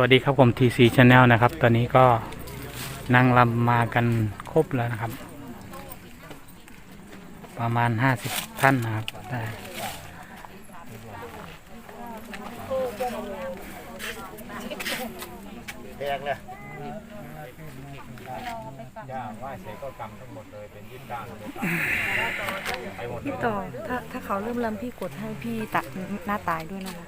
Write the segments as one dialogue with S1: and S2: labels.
S1: วัสดีครับผม TC Channel นะครับ ตอนนี้ก็นั่งรำมากันครบแล้วนะครับ ประมาณ 50 ท่านนะครับได้
S2: แพงเลย
S3: ย่าไหว้เสร็ก็กำทั้งหมดเลยเป็นยิ้มด้านไปหมด
S4: พี่ต่อถ้าถ้าเขาเริ่มลำพี่กดให้พี่ตัดหน้าตายด้วยนะคะ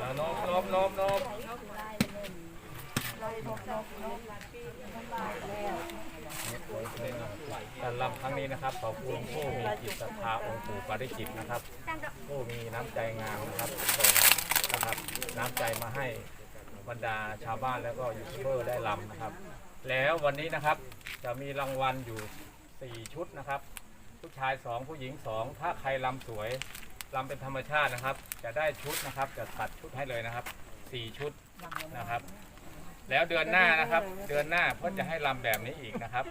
S3: อ่า นบนบนบนบการลำครั้งนี้นะครับขอบคุณผู้มีจิตศรัทธาองค์ปู่ปาริจิตนะครับ ผู้มีน้ำใจงามนะครับส่งนะครับ น้ำใจมาให้บรรดาชาวบ้านแล้วก็ยูทูบเบอร์ได้ลำนะครับ แล้ววันนี้นะครับจะมีรางวัลอยู่ 4 ชุดนะครับ ผู้ชาย 2 ผู้หญิง 2 ถ้าใครลำสวย ลำเป็นธรรมชาตินะครับ จะได้ชุดนะครับ จะตัดชุดให้เลยนะครับ4ชุดนะครับ แล้วเดือนหน้านะครับ เดือนหน้าเพื่อจะให้ลำแบบนี้อีกนะครับ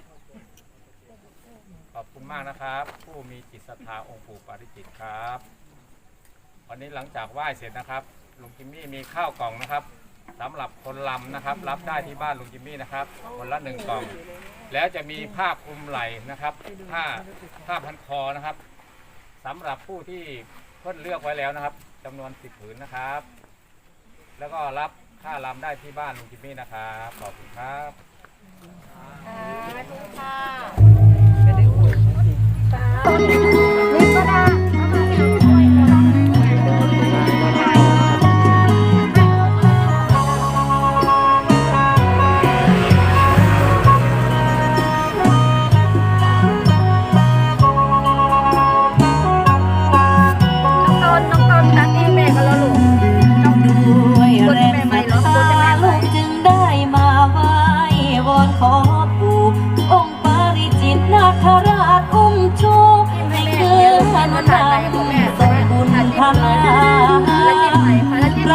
S3: ขอบคุณมากนะครับ ผู้มีจิตศรัทธาองค์ปู่ปาริจิตครับ วันนี้หลังจากไหว้เสร็จนะครับลุงจิมมี่มีข้าวกล่องนะครับสำหรับคนลำนะครับ รับได้ที่บ้านลุงจิมมี่นะครับ คนละหนึ่งกล่อง แล้วจะมีผ้าคลุมไหล่นะครับ ผ้าผ้าพันคอนะครับสำหรับผู้ที่ เพิ่นเลือกไว้แล้วนะครับจำนวนสิบผืนนะครับ แล้วก็รับค่าลำได้ที่บ้านลุงจิมมี่นะครับขอบคุณครับ
S4: ต้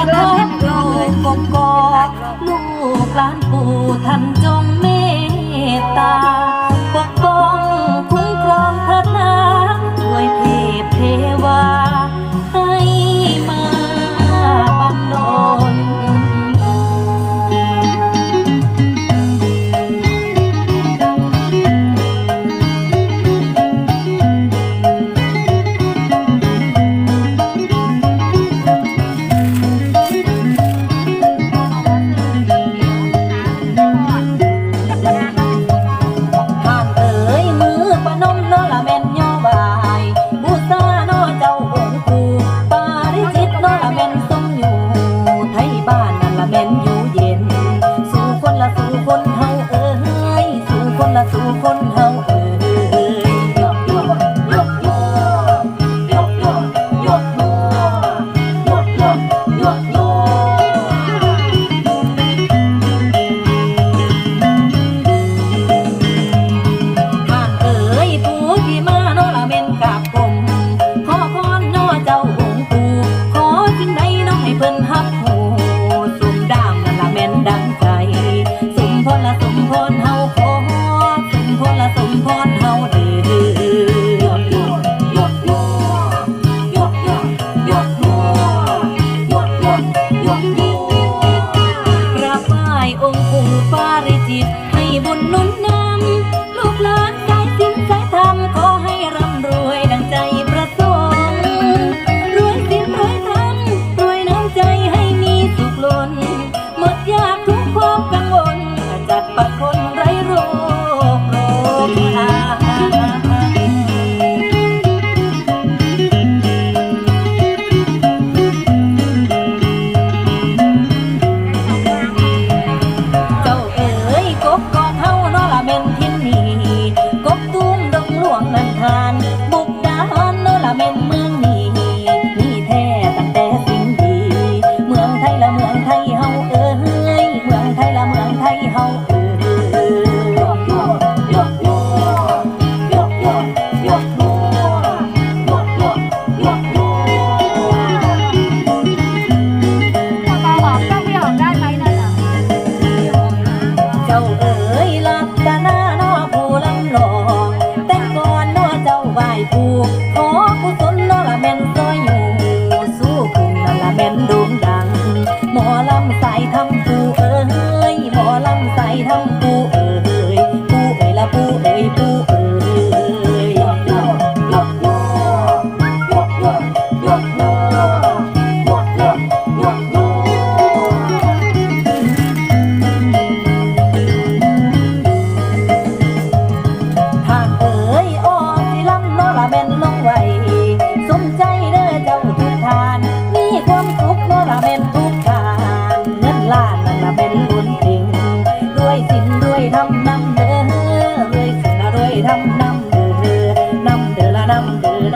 S5: ประทับอยู่กกอกลูกหลานปู่ท่านจงเมตตา ปกป้องคุ้มครองพระนางด้วยเทพเทวา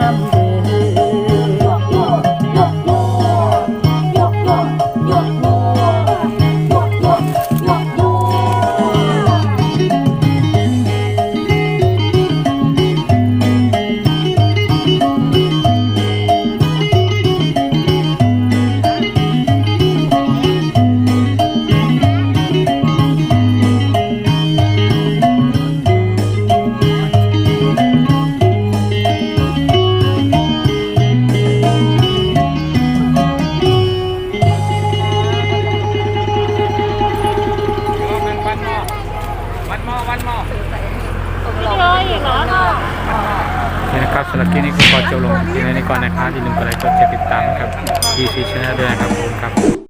S5: I'm. วันหมอเยอะอี
S4: กแล้ว
S1: เนี่นะครับสำหรับคลิปนี้ก็ขอจบลงที่นี้ก่อนนะครับอย่าลืมกดไลค์กดแชร์ติดตามครับทีซีชานั่ด้วยนะครับผมครับ